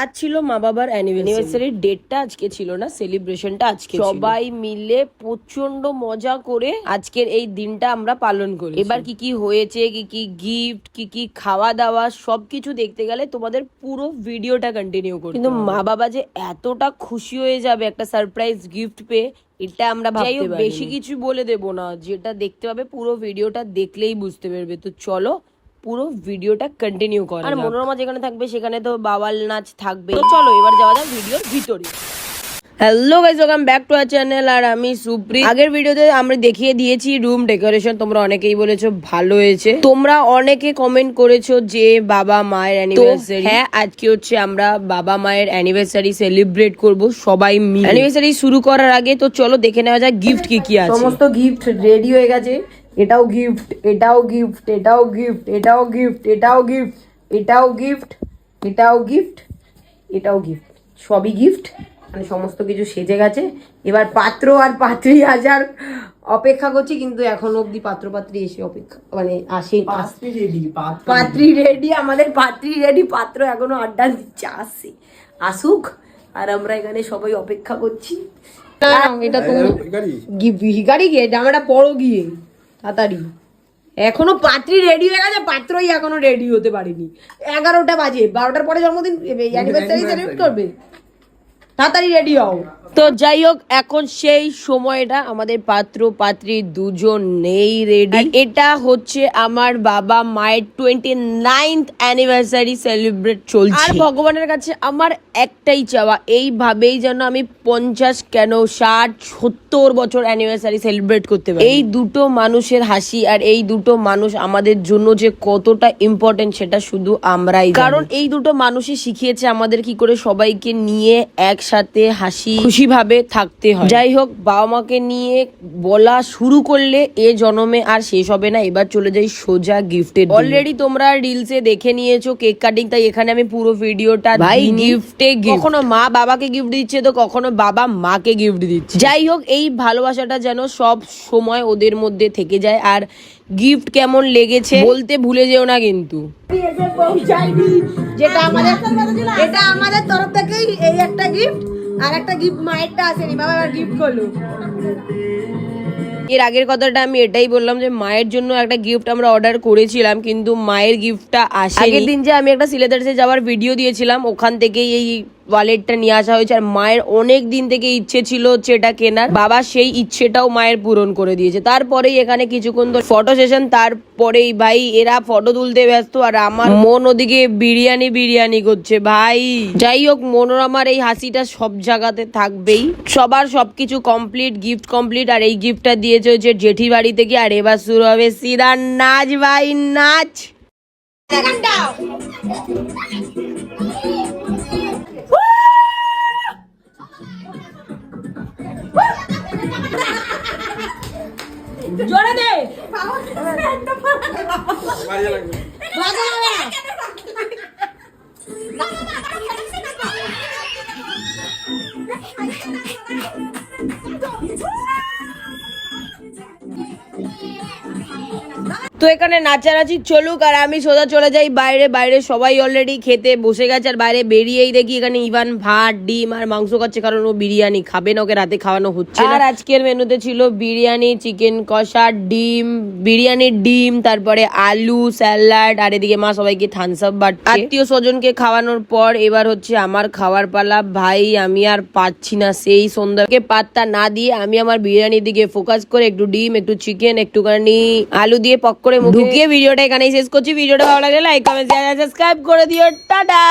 আজ ছিল মা বাবার অ্যানিভার্সারি ডেটটা আজকে ছিল না সেলিব্রেশনটা আজকে সবাই মিলে প্রচণ্ড মজা করে আজকের এই দিনটা আমরা পালন করি এবার কি কি হয়েছে কি কি গিফট কি কি খাওয়া দাওয়া সবকিছু দেখতে গেলে তোমাদের পুরো ভিডিওটা কন্টিনিউ করতে কিন্তু মা বাবা যে এতটা খুশি হয়ে যাবে একটা সারপ্রাইজ গিফট পেয়ে এটা আমরা ভাবতে পারি বেশি কিছু বলে দেব না। যেটা দেখতে পাবে পুরো ভিডিওটা দেখলেই বুঝতে পারবে। তো চলো পুরো ভিডিওটা কন্টিনিউ করা আর মনোরমা যেখানে থাকবে সেখানে তো বাওয়াল নাচ থাকবে তো চলো এবার যাওয়া যাক ভিডিওর ভিতরে। Hello guys welcome back to our channel আর আমি সুপ্রি আগের ভিডিওতে আমরা দেখিয়ে দিয়েছি রুম ডেকোরেশন তোমরা অনেকেই বলেছ ভালো হয়েছে। তোমরা অনেকে কমেন্ট করেছ যে বাবা মায়ের অ্যানিভার্সারি হ্যাঁ আজকে হচ্ছে আমরা বাবা মায়ের অ্যানিভার্সারি সেলিব্রেট করব সবাই মিলে। অ্যানিভার্সারি শুরু করার আগে তো চলো দেখে নেওয়া যাক গিফট কি কি আছে। সমস্ত গিফট রেডি হয়ে গেছে। এটাও গিফট এটাও গিফট এটাও গিফট এটাও গিফট এটাও গিফট এটাও গিফট এটাও গিফট এটাও গিফট সবই গিফট মানে সমস্ত কিছু সেজে গেছে। এবার পাত্র আর পাত্রী হাজার অপেক্ষা করছি কিন্তু এখনও অবধি পাত্র পাত্রী এসে অপেক্ষা মানে আসে পাত্রী রেডি আমাদের পাত্রী রেডি পাত্র এখনও আড্ডা দিচ্ছে আসছে আসুক আর আমরা এখানে সবাই অপেক্ষা করছি। এটা তো গাড়ি গিয়ে জামাটা পরো গিয়ে। তাড়াতাড়ি। এখনও পাত্রী রেডি হয়ে গেছে, পাত্রই এখনও রেডি হতে পারেনি। এগারোটা বাজে, বারোটার পরে জন্মদিন অ্যানিভার্সারি সেলিব্রেট করবে। তাড়াতাড়ি রেডি হও। তো যাই হোক এখন সেই সময়টা আমাদের পাত্র পাত্রী দুজন নেই রেডি এটা হচ্ছে আমার বাবা মায়ের টোয়েন্টি নাইনথ অ্যানিভার্সারি সেলিব্রেট চলছে। আর ভগবানের কাছে আমার একটাই চাওয়া এইভাবেই যেন আমি পঞ্চাশ কেন ষাট সত্তর বছর অ্যানিভার্সারি সেলিব্রেট করতে পারি। এই দুটো মানুষের হাসি আর এই দুটো মানুষ আমাদের জন্য যে কতটা ইম্পর্টেন্ট সেটা শুধু আমরাই কারণ এই দুটো মানুষই শিখিয়েছে আমাদের কি করে সবাইকে নিয়ে একসাথে হাসি খুশি ভাবে থাকতে হয়। যাই হোক বাবা মাকে নিয়ে বলা শুরু করলে এ জন্মে আর শেষ হবে না। এবার চলে যাই সোজা গিফটের অলরেডি তোমরা রিলসে দেখে নিয়েছো কেক কাটিং তাই এখানে আমি পুরো ভিডিওটা ভাই গিফটে কখনো মা বাবাকে গিফট দিচ্ছে তো কখনো বাবা মাকে গিফট দিচ্ছে। যাই হোক এই ভালোবাসাটা যেন সব সময় ওদের মধ্যে থেকে যায়। আর গিফট কেমন লেগেছে বলতে ভুলে যেও না কিন্তু। যেটা আমাদের এটা আমাদের তরফ থেকেই এই একটা গিফট আর একটা গিফট মায়েরটা আসেনি বাবা এবার গিফট করল। এর আগের কথাটা আমি এটাই বললাম যে মায়ের জন্য একটা গিফট আমরা অর্ডার করেছিলাম, কিন্তু মায়ের গিফটটা আসে আগের দিন যে আমি একটা সিলেদার্সে যাওয়ার ভিডিও দিয়েছিলাম, ওখান থেকেই এই ওয়ালেটটা নিয়ে আসা হয়েছে। আর মায়ের অনেক দিন থেকে ইচ্ছে ছিল হচ্ছে এটা কেনার, বাবা সেই ইচ্ছেটাও মায়ের পূরণ করে দিয়েছে। তারপরেই এখানে কিছুক্ষণ ধরে ফটো সেশন তারপরেই ভাই এরা ফটো তুলতে ব্যস্ত, আর আমার মন ওদিকে বিরিয়ানি বিরিয়ানি করছে। ভাই, যাই হোক, মনোরমার এই হাসিটা সব জায়গাতে থাকবেই। সবার সবকিছু কমপ্লিট গিফট কমপ্লিট আর এই গিফটটা দিয়েছে হচ্ছে জেঠি বাড়ি থেকে আর এবার শুরু হবে। সিধা নাচ ভাই নাচ। জোরে দে। তো এখানে নাচানাচি চলুক আর আমি সোজা চলে যাই বাইরে। বাইরে সবাই অলরেডি খেতে বসে গেছে আর বাইরে বেরিয়েই দেখি এখানে ইভান ভাত ডিম আর মাংস খাচ্ছে কারণ ও বিরিয়ানি খাবে না ওকে রাতে খাওয়ানো হচ্ছে। আর আজকের মেনুতে ছিল বিরিয়ানি চিকেন কষা ডিম বিরিয়ানির ডিম তারপরে আলু স্যালাড আর এদিকে মা সবাইকে থামস আপ বাট আত্মীয় স্বজনকে খাওয়ানোর পর এবার হচ্ছে আমার খাওয়ার পালা। ভাই আমি আর পাচ্ছি না সেই সন্ধ্যাকে পাত্তা না দিয়ে আমি আমার বিরিয়ানির দিকে ফোকাস করে একটু ডিম একটু চিকেন একটুখানি আলু দিয়ে পক করে ঢুকিয়ে ভিডিওটা এখানেই শেষ করছি। ভিডিওটা ভালো লাগলে লাইক কমেন্ট শেয়ার সাবস্ক্রাইব করে দিও। টাটা!